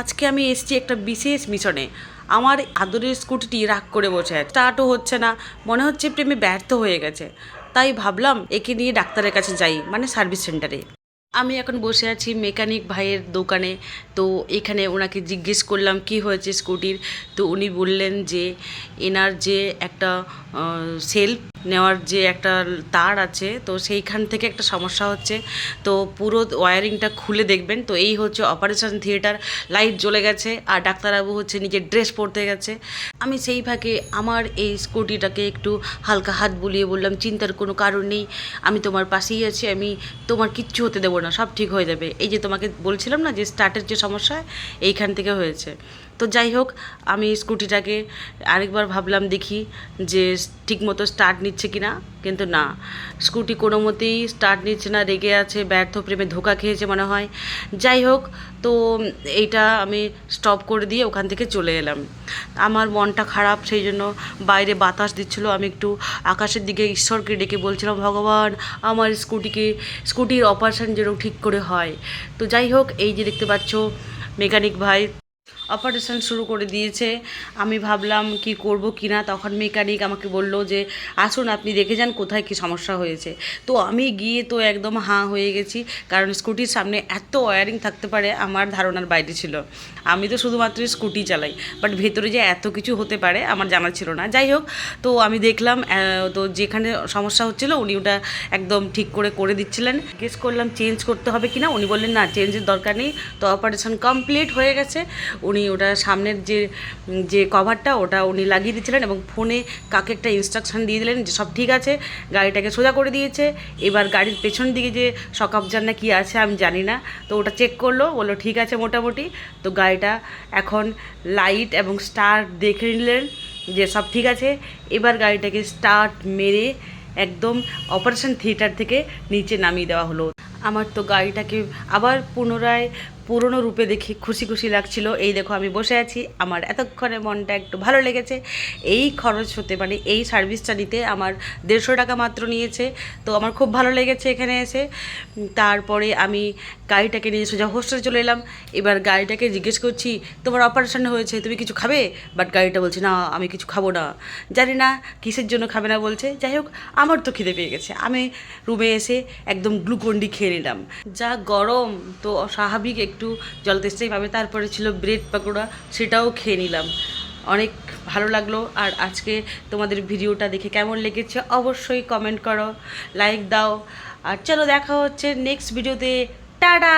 আজকে আমি এসেছি একটা বিশেষ মিশনে। আমার আদরের স্কুটিটি রাগ করে বসে আছে। স্টার্টও হচ্ছে না। মনে হচ্ছে প্রেমে ব্যর্থ হয়ে গেছে। তাই ভাবলাম একে নিয়ে ডাক্তারের কাছে যাই মানে সার্ভিস সেন্টারে। আমি এখন বসে আছি মেকানিক ভাইয়ের দোকানে। তো এখানে ওনাকে জিজ্ঞেস করলাম, কি হয়েছে স্কুটির? তো উনি বললেন যে, এনার যে একটা সেলফ নেওয়ার যে একটা তার আছে, তো সেইখান থেকে একটা সমস্যা হচ্ছে। তো পুরো ওয়ারিংটা খুলে দেখবেন। তো এই হচ্ছে অপারেশন থিয়েটার লাইট জ্বলে গেছে আর ডাক্তারবাবু হচ্ছে নিজের ড্রেস পরতে গেছে। আমি সেই ভাগে আমার এই স্কুটিটাকে একটু হালকা হাত বুলিয়ে বললাম, চিন্তার কোনো কারণ নেই, আমি তোমার পাশেই আছি, আমি তোমার কিচ্ছু হতে দেবো না, সব ঠিক হয়ে যাবে। এই যে তোমাকে বলছিলাম না যে স্টার্টের যে সমস্যা, এইখান থেকে হয়েছে। তো যাই হোক, আমি স্কুটিটাকে আরেকবার ভাবলাম দেখি যে ঠিকমতো স্টার্ট নিচ্ছে কি না কিন্তু না। স্কুটি কোনো মতেই স্টার্ট নিচ্ছে না, রেগে আছে, ব্যর্থ প্রেমে ধোকা খেয়েছে মনে হয়। যাই হোক, তো এইটা আমি স্টপ করে দিয়ে ওখান থেকে চলে এলাম। আমার মনটা খারাপ, সেই জন্য বাইরে বাতাস দিচ্ছিল। আমি একটু আকাশের দিকে ঈশ্বরকে ডেকে বলছিলাম, ভগবান, আমার স্কুটিকে, স্কুটির অপারেশন যেন ঠিক করে হয়। তো যাই হোক, এই যে দেখতে পাচ্ছ মেকানিক ভাই। অপারেশন শুরু করে দিয়েছে। আমি ভাবলাম কি করব কি না, তখন মেকানিক আমাকে বলল যে, আসুন আপনি দেখে যান কোথায় কি সমস্যা হয়েছে। তো আমি গিয়ে তো একদম হাঁ হয়ে গেছি, কারণ স্কুটির সামনে এত ওয়ারিং থাকতে পারে, আমার ধারণার বাইরে ছিল। আমি তো শুধুমাত্র স্কুটি চালাই বাট ভেতরে যে এত কিছু হতে পারে, আমার জানা ছিল না। যাই হোক, তো আমি দেখলাম তো যেখানে সমস্যা হচ্ছিল, উনি ওটা একদম ঠিক করে করে দিচ্ছিলেন। গেস করলাম চেঞ্জ করতে হবে কিনা? উনি বললেন, না চেঞ্জের দরকার নেই, তো অপারেশন কমপ্লিট হয়ে গেছে। উনি ওটা সামনের যে যে কভারটা, ওটা উনি লাগিয়ে দিচ্ছিলেন এবং ফোনে কাকে একটা ইনস্ট্রাকশন দিয়ে দিলেন যে সব ঠিক আছে, গাড়িটাকে সোজা করে দিয়েছে। এবার গাড়ির পেছন দিকে যে সকাবজান না কি আছে আমি জানি না। তো ওটা চেক করল, বলল ঠিক আছে মোটামুটি। তো গাড়িটা এখন লাইট এবং স্টার দেখে নিলেন যে সব ঠিক আছে। এবার গাড়িটাকে স্টার্ট মেরে একদম অপারেশন থিয়েটার থেকে নিচে নামিয়ে দেওয়া হলো। আমার তো গাড়িটাকে আবার পুনরায় পুরনো রূপে দেখে খুশি খুশি লাগছিল। এই দেখো, আমি বসে আছি। আমার এতক্ষণে মনটা একটু ভালো লেগেছে। এই খরচ হতে মানে এই সার্ভিসটা নিতে আমার দেড়শো টাকা মাত্র নিয়েছে। তো আমার খুব ভালো লেগেছে এখানে এসে। তারপরে আমি গাড়িটাকে নিয়ে সোজা হোস্টেলে চলে এলাম। এবার গাড়িটাকে জিজ্ঞেস করছি, তোমার অপারেশন হয়েছে? তুমি কিছু খাবে? বাট গাড়িটা বলছে, না, আমি কিছু খাব না। জানি না, কিসের জন্য খাবে না? বলছে। যাই হোক, আমার তো খিদে পেয়ে গেছে। আমি রুমে এসে একদম গ্লুকন্ডি খেয়ে নিলাম। যা গরম, তো স্বাভাবিক একটু জল তেষ্টাই পাবে তারপরে ছিল ব্রেড পাকোড়া, সেটাও খেয়ে নিলাম। অনেক ভালো লাগল। আর আজকে তোমাদের ভিডিওটা দেখে কেমন লেগেছে অবশ্যই কমেন্ট করো লাইক দাও। আর চলো দেখা হচ্ছে নেক্সট ভিডিওতে টাটা!